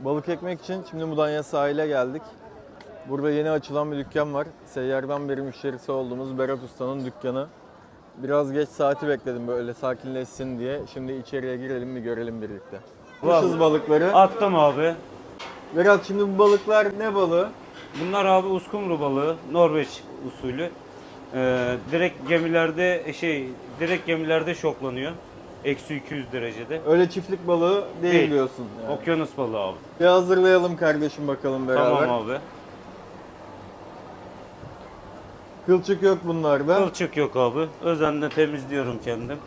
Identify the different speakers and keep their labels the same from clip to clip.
Speaker 1: Balık ekmek için şimdi Mudanya sahile geldik. Burada yeni açılan bir dükkan var. Seyyardan beri müşterisi olduğumuz Berat Usta'nın dükkanı. Biraz geç saati bekledim böyle sakinleşsin diye. Şimdi içeriye girelim bir görelim birlikte. Kuşuz balıkları.
Speaker 2: Attım abi.
Speaker 1: Berat şimdi bu balıklar ne balığı?
Speaker 2: Bunlar abi uskumru balığı, Norveç usulü. Ee, direkt gemilerde şey, direkt gemilerde şoklanıyor. Eksi 200 derecede.
Speaker 1: Öyle çiftlik balığı değil,
Speaker 2: Değil.
Speaker 1: diyorsun. yani.
Speaker 2: Okyanus balığı abi.
Speaker 1: Bir hazırlayalım kardeşim bakalım beraber.
Speaker 2: Tamam abi.
Speaker 1: Kılçık yok bunlarda.
Speaker 2: Kılçık yok abi. Özenle temizliyorum kendim.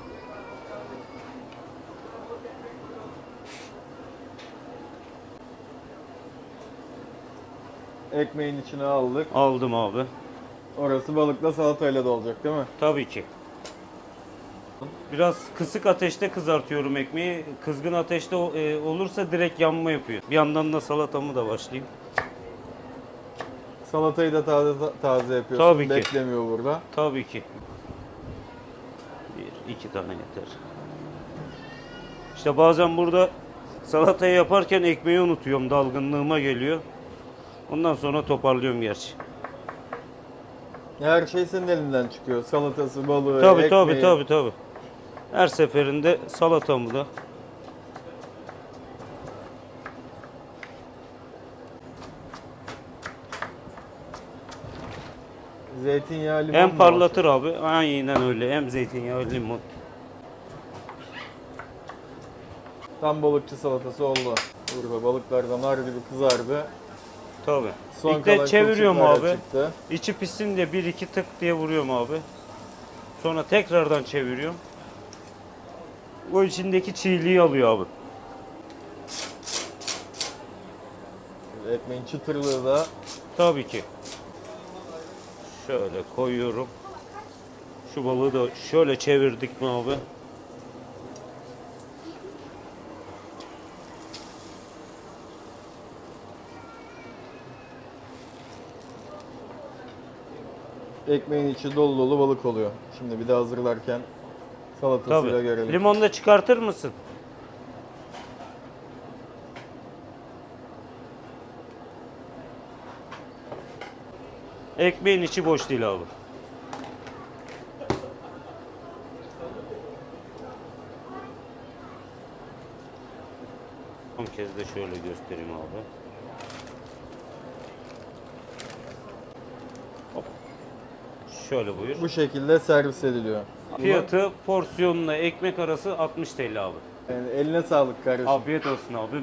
Speaker 1: Ekmeğin içine aldık.
Speaker 2: Aldım abi.
Speaker 1: Orası balıkla salatayla da olacak değil mi?
Speaker 2: Tabii ki. Biraz kısık ateşte kızartıyorum ekmeği. Kızgın ateşte e, olursa direkt yanma yapıyor. Bir yandan da salatamı da başlayayım.
Speaker 1: Salatayı da taze taze yapıyorsun.
Speaker 2: Tabii ki.
Speaker 1: Beklemiyor burada.
Speaker 2: Tabii ki. Bir, iki tane yeter. İşte bazen burada salatayı yaparken ekmeği unutuyorum. Dalgınlığıma geliyor. Ondan sonra toparlıyorum gerçi.
Speaker 1: Her şey senin elinden çıkıyor. Salatası, balığı,
Speaker 2: Tabii
Speaker 1: ekmeği.
Speaker 2: tabii tabii tabii. Her seferinde salatamı da
Speaker 1: Zeytinyağı, limon
Speaker 2: hem
Speaker 1: mu
Speaker 2: parlatır abi. Aynen öyle. Hem zeytinyağı, limon.
Speaker 1: olsun? Tam balıkçı salatası oldu. Burada balıklar da nar gibi kızardı.
Speaker 2: Tabii.
Speaker 1: Son
Speaker 2: İlk de çeviriyorum
Speaker 1: kılçıklar
Speaker 2: abi.
Speaker 1: Çıktı.
Speaker 2: İçi pişsin diye bir iki tık diye vuruyorum abi. Sonra tekrardan çeviriyorum. O içindeki çiğliği alıyor abi.
Speaker 1: Ekmeğin çıtırlığı da
Speaker 2: Tabii ki. Şöyle koyuyorum. Şu balığı da şöyle çevirdik mi abi?
Speaker 1: ekmeğin içi dolu dolu balık oluyor. Şimdi bir de hazırlarken salatasıyla
Speaker 2: Tabii.
Speaker 1: görelim.
Speaker 2: Limonu da çıkartır mısın? Ekmeğin içi boş değil abi. Son kez de şöyle göstereyim abi. Hop. Şöyle buyur.
Speaker 1: Bu şekilde servis ediliyor.
Speaker 2: Fiyatı porsiyonla ekmek arası 60 TL abi.
Speaker 1: Yani eline sağlık kardeşim.
Speaker 2: Afiyet olsun abi.